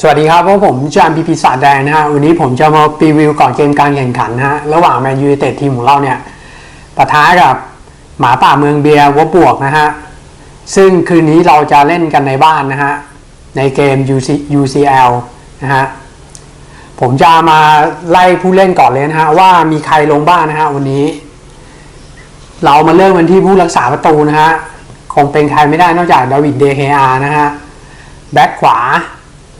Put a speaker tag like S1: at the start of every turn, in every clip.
S1: สวัสดีครับพวกผมจอห์นพีพีศาสแดงนะฮะวันนี้ผมจะมารีวิวก่อนเกมการแข่งขันนะฮะระหว่างแมนยูเต็ดทีมของเราเนี่ยปะทะกับหมาป่าเมืองเบียร์วบบวกนะฮะซึ่งคืนนี้เราจะเล่นกันในบ้านนะฮะในเกม UC UCL นะฮะผมจะมาไล่ผู้เล่นก่อนเลยนะฮะว่ามีใครลงบ้างนะฮะวันนี้ เรามาเริ่มกันที่ผู้รักษาประตูนะฮะคงเป็นใครไม่ได้นอกจากดาวิดเดเฮอานะฮะแบ็คขวา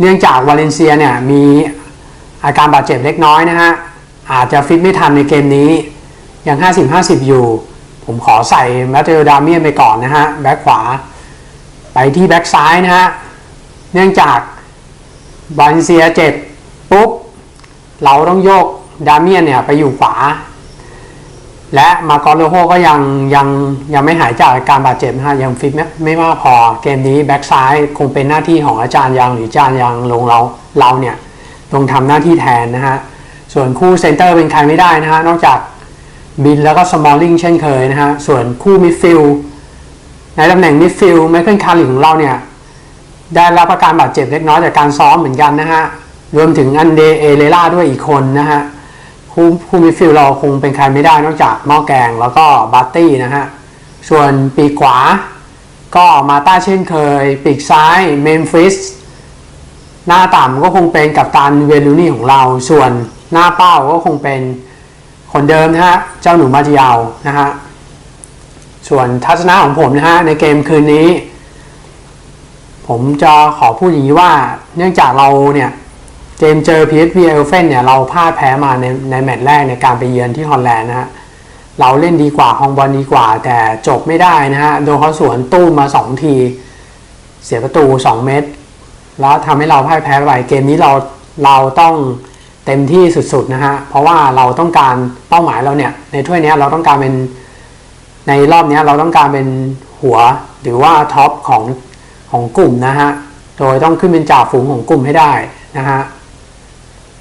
S1: เนื่องจากวาเลนเซียเนี่ยมีอาการบาดเจ็บเล็กน้อยนะฮะ อาจจะฟิตไม่ทันในเกมนี้ ยัง 50-50 อยู่ ผมขอใส่แมตเตอร์ดาเมียนไปก่อนนะฮะ แบ็คขวา ไปที่แบ็คซ้ายนะฮะ เนื่องจากวาเลนเซียเจ็บปุ๊บ เราต้องโยกดาเมียนเนี่ยไปอยู่ขวา และมาโกอโลโฮก็ยังยังยังไม่หายจากอาการบาดเจ็บนะฮะยังฟิตไม่ไม่มากพอเกมนี้แบ็กซ้ายคงเป็นหน้าที่ของอาจารย์ยังหรืออาจารย์ยังลงเราเราเนี่ยลงทำหน้าที่แทนนะฮะส่วนคู่เซนเตอร์เป็นใครไม่ได้นะฮะนอกจากบินแล้วก็สมอลลิงเช่นเคยนะฮะส่วนคู่มิดฟิลในตำแหน่งมิดฟิลไมเคิลคาร์ลิของเราเนี่ยได้รับอาการบาดเจ็บเล็กน้อยจากการซ้อมเหมือนกันนะฮะรวมถึงอันเดเอเลล่าด้วยอีกคนนะฮะ คู่คู่มิดฟิลด์เราคงเป็นใครไม่ได้นอกจากหม้อแกงแล้วก็บัตตี้นะฮะ ส่วนปีกขวา ก็มาต้าเช่นเคย ปีกซ้ายเมมฟิสหน้าต่ำก็คงเป็นกับตันเวลูนี่ของเรา ส่วนหน้าเป้าก็คงเป็นคนเดิมนะฮะ เจ้าหนูมาจิยาวนะฮะ ส่วนทัศนะของผมนะฮะ ในเกมคืนนี้ ผมจะขอพูดอย่างนี้ว่า เนื่องจากเราเนี่ย เกมเจอ PSV เอลเฟนเนี่ยเราพลาดแพ้มาในในแมตช์แรกในการไปเยือนที่ฮอลแลนด์นะฮะเราเล่นดีกว่าฮองบอลดีกว่า แต่จบไม่ได้นะฮะโดนเขาสวนตู้มา 2 ที เสียประตู 2 เม็ดแล้วทำให้เราพ่ายแพ้ไปเกมนี้เราเราต้องเต็มที่สุดๆนะฮะเพราะว่าเราต้องการเป้าหมายเราเนี่ยในถ้วยนี้เราต้องการเป็นในรอบนี้เราต้องการเป็นหัวหรือว่าท็อปของของกลุ่มนะฮะโดยต้องขึ้นเป็นจ่าฝูงของกลุ่มให้ได้นะฮะ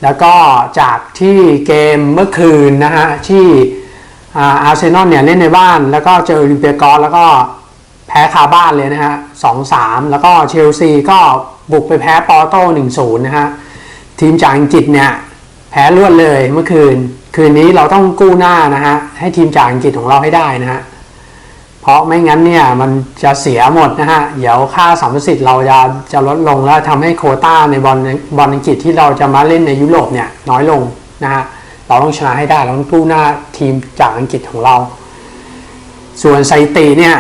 S1: แล้วก็จากที่เกมเมื่อคืนนะฮะที่อาร์เซนอลเนี่ยเล่นในบ้าน แล้วก็เจออลิมเปียกอสแล้วก็แพ้คาบ้านเลยนะฮะสองสามแล้วก็เชลซีก็บุกไปแพ้ปอร์โต้หนึ่งศูนย์นะฮะทีมจากอังกฤษเนี่ยแพ้รวดเลยเมื่อคืน คืนนี้เราต้องกู้หน้านะฮะให้ทีมจากอังกฤษของเราให้ได้นะฮะ เพราะไม่งั้นเนี่ยมันจะเสียหมดนะฮะ เดี๋ยวค่าสัมประสิทธิ์เราจะจะลดลงแล้วทำให้โคต้าในบอลบอลอังกฤษที่เราจะมาเล่นในยุโรปเนี่ยน้อยลงนะฮะ เราต้องชนะให้ได้ เราต้องกู้หน้าทีมจากอังกฤษของเรา ส่วนสถิติเนี่ย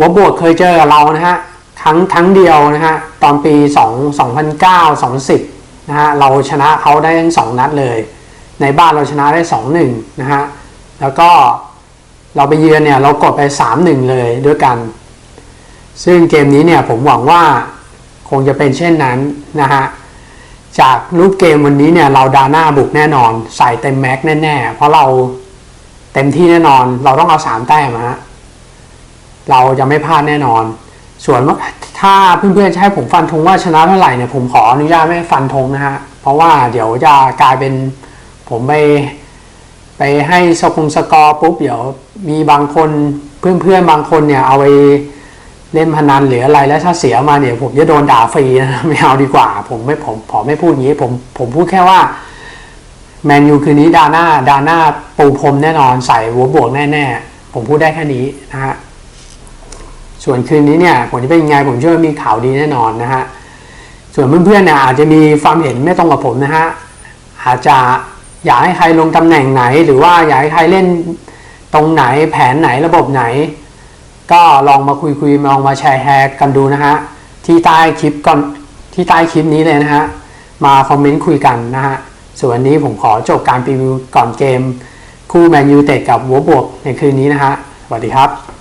S1: วับบวกเคยเจอกับเรานะฮะครั้งครั้งเดียวนะฮะตอนปี 2 2009 2010นะฮะเราชนะเขาได้ทั้งสองนัดเลย ในบ้านเราชนะได้ 2-1 นะฮะแล้วก็ เราไปเยือนเนี่ยเรากดไป 3-1 เลยด้วยกัน ซึ่งเกมนี้เนี่ยผมหวังว่าคงจะเป็นเช่นนั้นนะฮะ จากรูปเกมวันนี้เนี่ยเราดาหน้าบุกแน่นอน ใส่เต็มแม็กแน่ๆ เพราะเราเต็มที่แน่นอนเราต้องเอาสามแต้มฮะเราจะไม่พลาดแน่นอน ส่วนว่าถ้าเพื่อนๆให้ผมฟันธงว่าชนะเท่าไหร่เนี่ยผมขออนุญาตไม่ฟันธงนะฮะ เพราะว่าเดี๋ยวจะกลายเป็นผมไป ไปให้สกงสกอร์ปุ๊บเดี๋ยวมีบางคนเพื่อนๆบางคนเนี่ยเอาไปเล่นพนันหรืออะไรแล้วถ้าเสียมาเนี่ยผมจะโดนด่าฟรีนะไม่เอาดีกว่า ผมไม่ผมผมไม่พูดอย่างนี้ผมผมพูดแค่ว่าแมนยูคืนนี้ดาน้าดาน้าปูพรมแน่นอนใส่หัวบวกแน่ๆ ผมพูดได้แค่นี้นะฮะส่วนคืนนี้เนี่ยผลจะเป็นยังไงผมเชื่อว่ามีข่าวดีแน่นอนนะฮะส่วนเพื่อนๆเนี่ยอาจจะมีความเห็นไม่ตรงกับผมนะฮะอาจจะ อยากให้ใครลงตำแหน่งไหน หรือว่าอยากให้ใครเล่นตรงไหนแผนไหนระบบไหน ก็ลองมาคุยคุยลองมาแชร์แฮร์กันดูนะฮะที่ใต้คลิปก่อนที่ใต้คลิปนี้เลยนะฮะมาคอมเมนต์คุยกันนะฮะส่วนนนี้ผมขอจบการรีวิวก่อนเกม คู่แมนยูเต็ดกับวัวบวกในคืนนี้นะฮะสวัสดีครับ